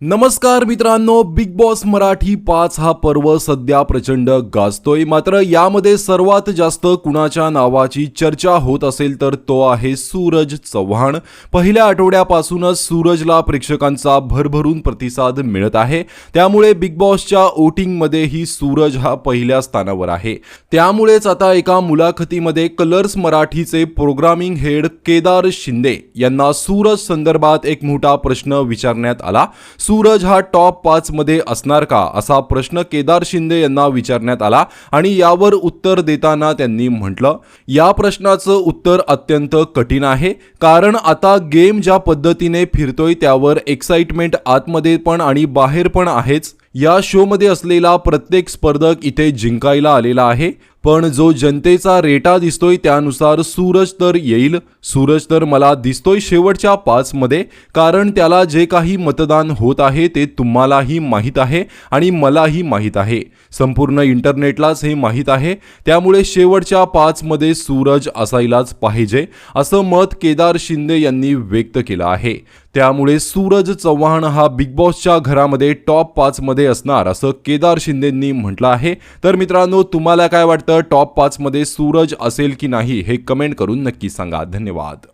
नमस्कार मित्रांनो big boss Marathi पाच हा पर्व सध्या प्रचंड गाजतोय. मात्र यामध्ये सर्वात जास्त कुणाच्या नावाची चर्चा होत असेल तर तो आहे सूरज चव्हाण. पहिल्या आठवड्यापासूनच सूरजला प्रेक्षकांचा भरभरून प्रतिसाद मिळत आहे. त्यामुळे बिग बॉसच्या वोटिंगमध्येही सूरज हा पहिल्या स्थानावर आहे. त्यामुळेच आता एका मुलाखतीमध्ये कलर्स मराठीचे प्रोग्रामिंग हेड केदार शिंदे यांना सूरज संदर्भात एक मोठा प्रश्न विचारण्यात आला. सूरज हा टॉप पाच मध्ये असणार का? असा प्रश्न केदार शिंदे यांना विचारण्यात आला आणि यावर उत्तर देताना त्यांनी म्हटलं या प्रश्नाचं उत्तर अत्यंत कठीण आहे. कारण आता गेम ज्या पद्धतीने फिरतोय त्यावर एक्साइटमेंट आतमध्ये पण आणि बाहेर पण आहेच. या शोमध्ये असलेला प्रत्येक स्पर्धक इथे जिंकायला आलेला आहे. पण जो जनतेचा रेटा दिसतोय त्यानुसार सूरज तर येईल. सूरज तर मला दिसतोय शेवटच्या पाचमध्ये कारण त्याला जे काही मतदान होत आहे ते तुम्हालाही माहीत आहे आणि मलाही माहीत आहे. संपूर्ण इंटरनेटलाच हे माहीत आहे. त्यामुळे शेवटच्या पाचमध्ये सूरज असायलाच पाहिजे असं मत केदार शिंदे यांनी व्यक्त केलं आहे. त्यामुळे सूरज चव्हाण हा बिग बॉसच्या घरामध्ये टॉप पाचमध्ये असणार असं केदार शिंदेंनी म्हटलं आहे. तर मित्रांनो तुम्हाला काय वाटतं? टॉप पाचमध्ये सूरज असेल की नाही हे कमेंट करून नक्की सांगा. धन्यवाद.